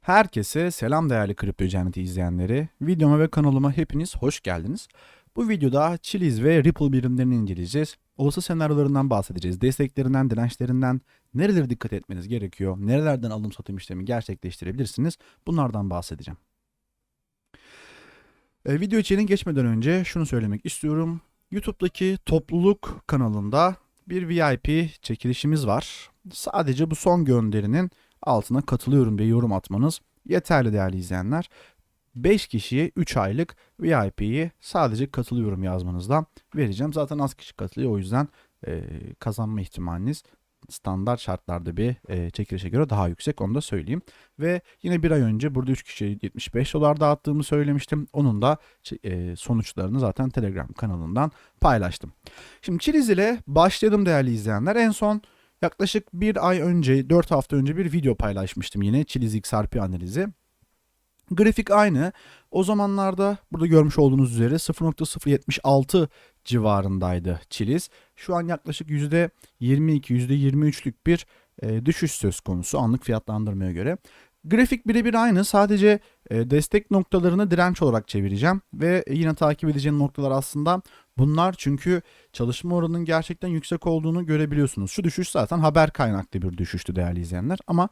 Herkese selam değerli Kripto Cenneti izleyenleri. Videoma ve kanalıma hepiniz hoş geldiniz. Bu videoda Chiliz ve Ripple birimlerini inceleyeceğiz. Olası senaryolarından bahsedeceğiz. Desteklerinden, dirençlerinden, nerelere dikkat etmeniz gerekiyor, nerelerden alım satım işlemi gerçekleştirebilirsiniz. Bunlardan bahsedeceğim. E, video içeriğine geçmeden önce şunu söylemek istiyorum. YouTube'daki topluluk kanalında bir VIP çekilişimiz var. Sadece bu son gönderinin altına katılıyorum diye yorum atmanız yeterli değerli izleyenler. 5 kişiye 3 aylık VIP'yi sadece katılıyorum yazmanızdan vereceğim. Zaten az kişi katılıyor o yüzden e, kazanma ihtimaliniz standart şartlarda bir e, çekilişe göre daha yüksek onu da söyleyeyim. Ve yine bir ay önce burada 3 kişiye 75 dolar dağıttığımı söylemiştim. Onun da e, sonuçlarını zaten Telegram kanalından paylaştım. Şimdi Chiliz ile başlayalım değerli izleyenler. En son Yaklaşık bir ay önce, 4 hafta önce bir video paylaşmıştım yine Chiliz XRP analizi. Grafik aynı. O zamanlarda burada görmüş olduğunuz üzere 0.076 civarındaydı Chiliz. Şu an yaklaşık %22, %23'lük bir e, düşüş söz konusu anlık fiyatlandırmaya göre. Grafik birebir aynı. Sadece e, destek noktalarını direnç olarak çevireceğim. Ve yine takip edeceğim noktalar aslında bunlar. Çünkü çalışma oranının gerçekten yüksek olduğunu görebiliyorsunuz. Şu düşüş zaten haber kaynaklı bir düşüştü değerli izleyenler. Ama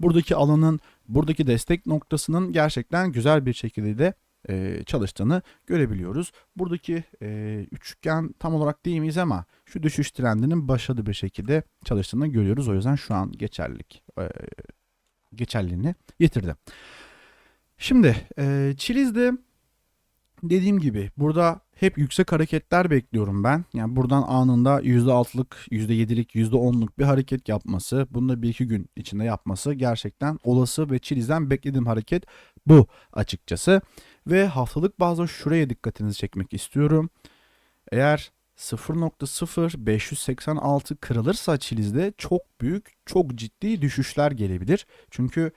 buradaki alanın, buradaki destek noktasının gerçekten güzel bir şekilde de e, çalıştığını görebiliyoruz. Buradaki e, üçgen tam olarak değil miyiz ama şu düşüş trendinin başladığı bir şekilde çalıştığını görüyoruz. O yüzden şu an geçerlilik e, geçerliliğini yitirdi. Şimdi e, Chiliz'de dediğim gibi burada hep yüksek hareketler bekliyorum ben. Yani buradan anında %6'lık, %7'lik, %10'luk bir hareket yapması, bunu da bir iki gün içinde yapması gerçekten olası ve Chiliz'den beklediğim hareket bu açıkçası. Ve haftalık bazda şuraya dikkatinizi çekmek istiyorum. Eğer 0.0586 kırılırsa Chiliz'de çok büyük, çok ciddi düşüşler gelebilir. Çünkü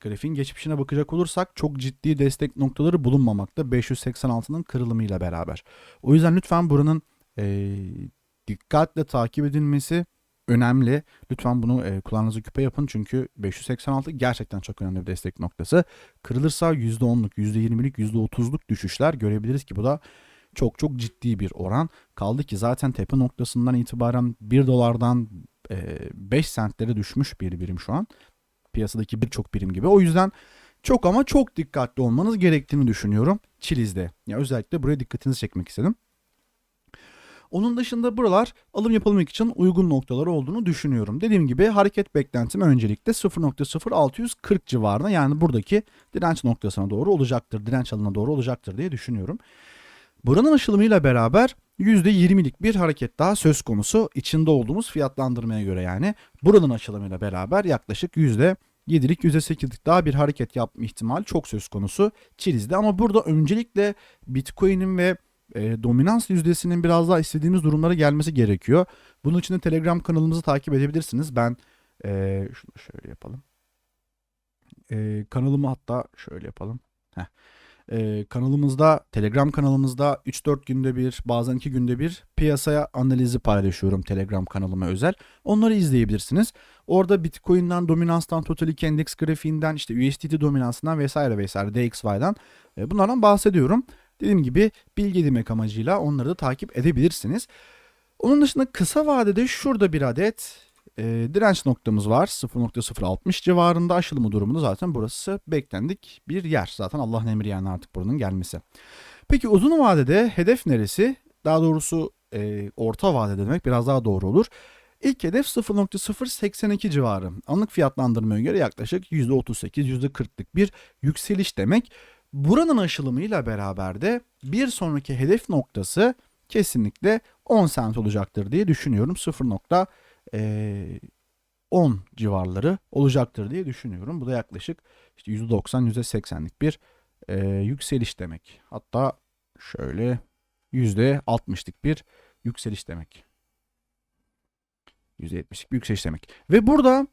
grafiğin geçmişine bakacak olursak çok ciddi destek noktaları bulunmamakta 586'nın kırılımıyla beraber. O yüzden lütfen buranın e, dikkatle takip edilmesi önemli. Lütfen bunu e, kulağınızı küpe yapın çünkü 586 gerçekten çok önemli bir destek noktası. Kırılırsa %10'luk, %20'lik, %30'luk düşüşler görebiliriz ki bu da çok çok ciddi bir oran. Kaldı ki zaten tepe noktasından itibaren 1 dolardan e, 5 sentlere düşmüş bir birim şu an. Piyasadaki birçok birim gibi. O yüzden çok ama çok dikkatli olmanız gerektiğini düşünüyorum Chiliz'de. Ya özellikle buraya dikkatinizi çekmek istedim. Onun dışında buralar alım yapılmak için uygun noktalar olduğunu düşünüyorum. Dediğim gibi hareket beklentim öncelikle 0.0640 civarında yani buradaki direnç noktasına doğru olacaktır. Direnç alına doğru olacaktır diye düşünüyorum. Buranın aşılımıyla beraber %20'lik bir hareket daha söz konusu içinde olduğumuz fiyatlandırmaya göre yani. Buranın açılımıyla beraber yaklaşık %7'lik %8'lik daha bir hareket yapma ihtimali çok söz konusu Chiliz'de. Ama burada öncelikle Bitcoin'in ve e, dominans yüzdesinin biraz daha istediğimiz durumlara gelmesi gerekiyor. Bunun için de Telegram kanalımızı takip edebilirsiniz. Ben e, şunu şöyle yapalım. E, kanalımı hatta şöyle yapalım. Heh e, kanalımızda, Telegram kanalımızda 3-4 günde bir, bazen 2 günde bir piyasaya analizi paylaşıyorum Telegram kanalıma özel. Onları izleyebilirsiniz. Orada Bitcoin'den, dominanstan, Total Index grafiğinden, işte USDT dominansından vesaire vesaire DXY'dan e, bunlardan bahsediyorum. Dediğim gibi bilgi edinmek amacıyla onları da takip edebilirsiniz. Onun dışında kısa vadede şurada bir adet e, direnç noktamız var. 0.060 civarında aşılımı durumunda zaten burası beklendik bir yer. Zaten Allah'ın emri yani artık buranın gelmesi. Peki uzun vadede hedef neresi? Daha doğrusu e, orta vadede demek biraz daha doğru olur. İlk hedef 0.082 civarı. Anlık fiyatlandırmaya göre yaklaşık %38-%40'lık bir yükseliş demek. Buranın aşılımıyla beraber de bir sonraki hedef noktası kesinlikle 10 sent olacaktır diye düşünüyorum. 0 e, 10 civarları olacaktır diye düşünüyorum. Bu da yaklaşık işte %90 %80'lik bir e, yükseliş demek. Hatta şöyle %60'lık bir yükseliş demek. %70'lik bir yükseliş demek. Ve burada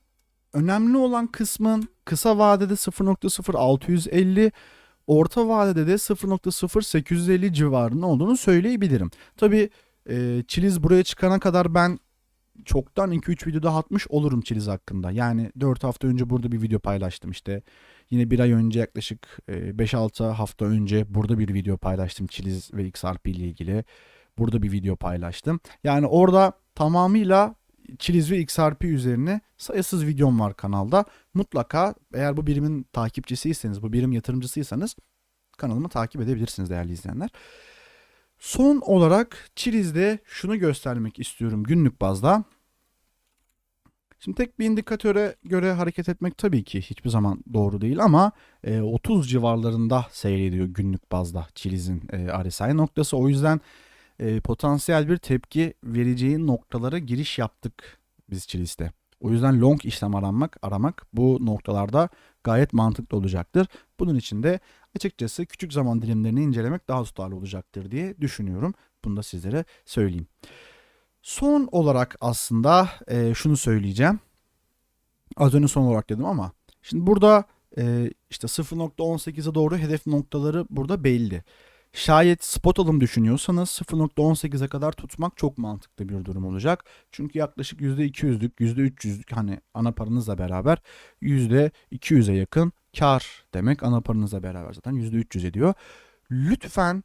önemli olan kısmın kısa vadede 0.0650 orta vadede de 0.0850 civarında olduğunu söyleyebilirim. Tabi e, Chiliz buraya çıkana kadar ben çoktan 2-3 videoda atmış olurum Chiliz hakkında. Yani 4 hafta önce burada bir video paylaştım işte. Yine bir ay önce yaklaşık e, 5-6 hafta önce burada bir video paylaştım Chiliz ve XRP ile ilgili. Burada bir video paylaştım. Yani orada tamamıyla Chiliz ve XRP üzerine sayısız videom var kanalda. Mutlaka eğer bu birimin takipçisiyseniz, bu birim yatırımcısıysanız kanalımı takip edebilirsiniz değerli izleyenler. Son olarak Chiliz'de şunu göstermek istiyorum günlük bazda. Şimdi tek bir indikatöre göre hareket etmek tabii ki hiçbir zaman doğru değil ama e, 30 civarlarında seyrediyor günlük bazda Chiliz'in e, RSI noktası. O yüzden e, potansiyel bir tepki vereceği noktalara giriş yaptık biz Chiliz'de. O yüzden long işlem aramak, aramak bu noktalarda gayet mantıklı olacaktır. Bunun için de açıkçası küçük zaman dilimlerini incelemek daha tutarlı olacaktır diye düşünüyorum. Bunu da sizlere söyleyeyim. Son olarak aslında e, şunu söyleyeceğim. Az önce son olarak dedim ama şimdi burada e, işte 0.18'e doğru hedef noktaları burada belli. Şayet spot alım düşünüyorsanız 0.18'e kadar tutmak çok mantıklı bir durum olacak. Çünkü yaklaşık %200'lük, %300'lük hani ana paranızla beraber %200'e yakın kar demek ana paranızla beraber zaten %300 ediyor. Lütfen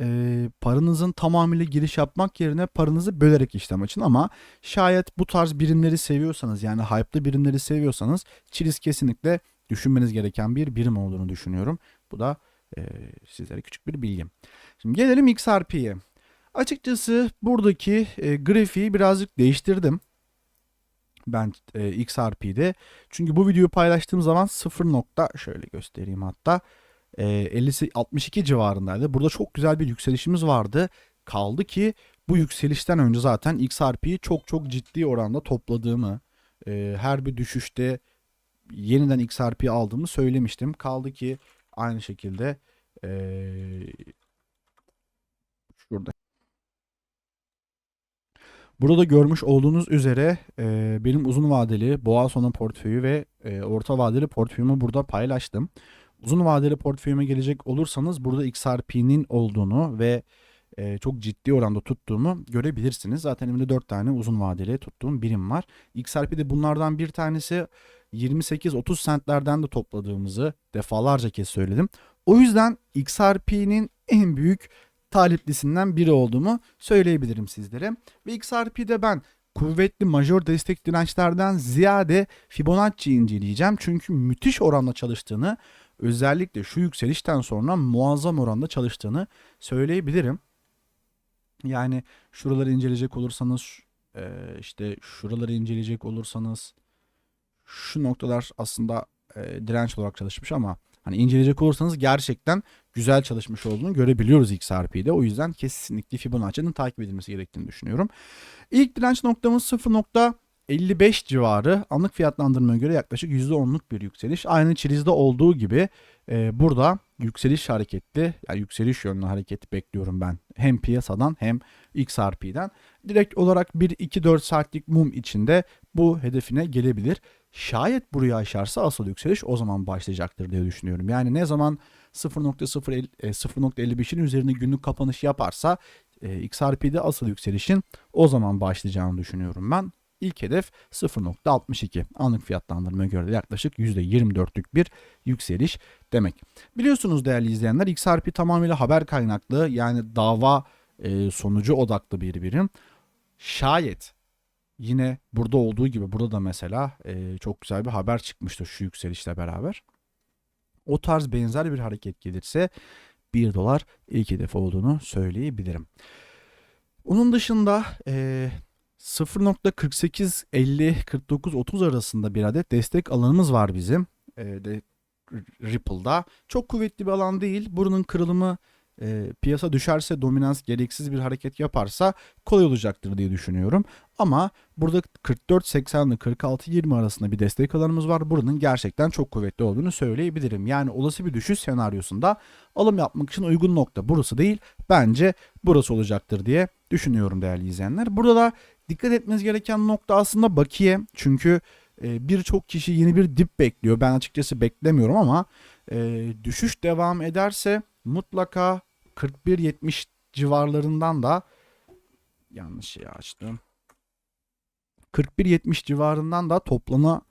e, paranızın tamamıyla giriş yapmak yerine paranızı bölerek işlem açın ama şayet bu tarz birimleri seviyorsanız yani hype'lı birimleri seviyorsanız Chiliz kesinlikle düşünmeniz gereken bir birim olduğunu düşünüyorum. Bu da e, sizlere küçük bir bilgim. Şimdi gelelim XRP'ye. Açıkçası buradaki e, grafiği birazcık değiştirdim. Ben e, XRP'de. Çünkü bu videoyu paylaştığım zaman 0 nokta şöyle göstereyim hatta. E, 50 62 civarındaydı. Burada çok güzel bir yükselişimiz vardı. Kaldı ki bu yükselişten önce zaten XRP'yi çok çok ciddi oranda topladığımı, e, her bir düşüşte yeniden XRP aldığımı söylemiştim. Kaldı ki aynı şekilde ee, şurada. Burada görmüş olduğunuz üzere e, benim uzun vadeli boğa sonu portföyü ve e, orta vadeli portföyümü burada paylaştım. Uzun vadeli portföyüme gelecek olursanız burada XRP'nin olduğunu ve e, çok ciddi oranda tuttuğumu görebilirsiniz. Zaten elimde 4 tane uzun vadeli tuttuğum birim var. XRP'de bunlardan bir tanesi 28-30 centlerden de topladığımızı defalarca kez söyledim. O yüzden XRP'nin en büyük taliplisinden biri olduğumu söyleyebilirim sizlere. Ve XRP'de ben kuvvetli majör destek dirençlerden ziyade Fibonacci inceleyeceğim. Çünkü müthiş oranda çalıştığını özellikle şu yükselişten sonra muazzam oranda çalıştığını söyleyebilirim. Yani şuraları inceleyecek olursanız işte şuraları inceleyecek olursanız şu noktalar aslında e, direnç olarak çalışmış ama hani inceleyecek olursanız gerçekten güzel çalışmış olduğunu görebiliyoruz XRP'de. O yüzden kesinlikle Fibonacci'nin takip edilmesi gerektiğini düşünüyorum. İlk direnç noktamız 0.55 civarı. Anlık fiyatlandırmaya göre yaklaşık %10'luk bir yükseliş. Aynı Chiliz'de olduğu gibi e, burada yükseliş hareketli, yani yükseliş yönlü hareket bekliyorum ben. Hem piyasadan hem XRP'den. Direkt olarak 1-2-4 saatlik mum içinde bu hedefine gelebilir. Şayet burayı aşarsa asıl yükseliş o zaman başlayacaktır diye düşünüyorum. Yani ne zaman 0.55'in e, üzerine günlük kapanış yaparsa e, XRP'de asıl yükselişin o zaman başlayacağını düşünüyorum ben. İlk hedef 0.62. Anlık fiyatlandırmaya göre de yaklaşık %24'lük bir yükseliş demek. Biliyorsunuz değerli izleyenler XRP tamamıyla haber kaynaklı yani dava e, sonucu odaklı bir birim. Şayet yine burada olduğu gibi burada da mesela e, çok güzel bir haber çıkmıştı şu yükselişle beraber. O tarz benzer bir hareket gelirse 1 dolar ilk hedef olduğunu söyleyebilirim. Onun dışında e, 0.48 50 49 30 arasında bir adet destek alanımız var bizim. E, de, Ripple'da. Çok kuvvetli bir alan değil. Buranın kırılımı e, piyasa düşerse dominans gereksiz bir hareket yaparsa kolay olacaktır diye düşünüyorum. Ama burada 44-80 ile 46-20 arasında bir destek alanımız var. Buranın gerçekten çok kuvvetli olduğunu söyleyebilirim. Yani olası bir düşüş senaryosunda alım yapmak için uygun nokta burası değil. Bence burası olacaktır diye düşünüyorum değerli izleyenler. Burada da dikkat etmeniz gereken nokta aslında bakiye. Çünkü e, birçok kişi yeni bir dip bekliyor. Ben açıkçası beklemiyorum ama e, düşüş devam ederse mutlaka 41.70 civarlarından da yanlış şey açtım. 41.70 civarından da toplama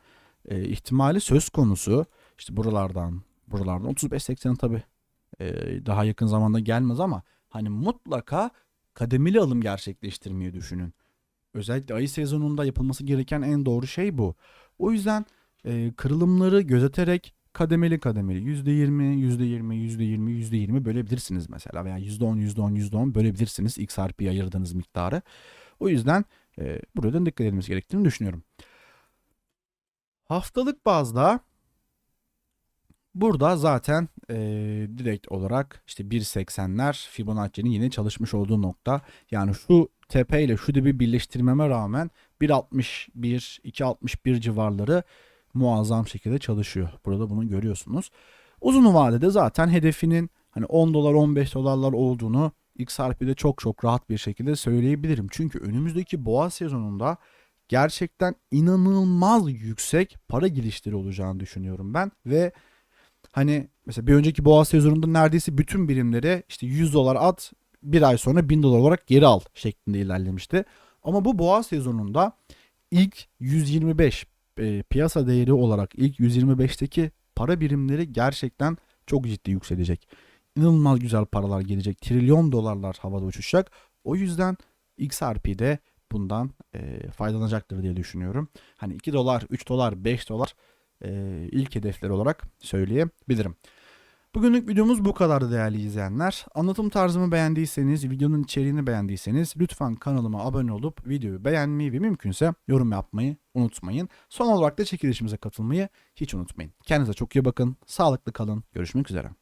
e, ihtimali söz konusu. İşte buralardan, buralardan 35-80 tabi daha yakın zamanda gelmez ama hani mutlaka kademeli alım gerçekleştirmeyi düşünün. Özellikle ayı sezonunda yapılması gereken en doğru şey bu. O yüzden e, kırılımları gözeterek kademeli kademeli %20, %20, %20, %20 bölebilirsiniz mesela veya %10, %10, %10 bölebilirsiniz XRP'ye ayırdığınız miktarı. O yüzden e, buradan dikkat edilmesi gerektiğini düşünüyorum. Haftalık bazda burada zaten e, direkt olarak işte 1.80'ler Fibonacci'nin yine çalışmış olduğu nokta. Yani şu tepe ile şu dibi birleştirmeme rağmen 1.61, 2.61 civarları muazzam şekilde çalışıyor. Burada bunu görüyorsunuz. Uzun vadede zaten hedefinin hani 10 dolar 15 dolarlar olduğunu XRP'de çok çok rahat bir şekilde söyleyebilirim. Çünkü önümüzdeki boğa sezonunda gerçekten inanılmaz yüksek para girişleri olacağını düşünüyorum ben ve hani mesela bir önceki boğa sezonunda neredeyse bütün birimlere işte 100 dolar at bir ay sonra 1000 dolar olarak geri al şeklinde ilerlemişti. Ama bu boğa sezonunda ilk 125 e, piyasa değeri olarak ilk 125'teki para birimleri gerçekten çok ciddi yükselecek. İnanılmaz güzel paralar gelecek. Trilyon dolarlar havada uçuşacak. O yüzden XRP'de bundan e, faydalanacaktır diye düşünüyorum. Hani 2 dolar, 3 dolar, 5 dolar ilk hedefler olarak söyleyebilirim. Bugünlük videomuz bu kadar değerli izleyenler. Anlatım tarzımı beğendiyseniz, videonun içeriğini beğendiyseniz lütfen kanalıma abone olup videoyu beğenmeyi ve mümkünse yorum yapmayı unutmayın. Son olarak da çekilişimize katılmayı hiç unutmayın. Kendinize çok iyi bakın, sağlıklı kalın, görüşmek üzere.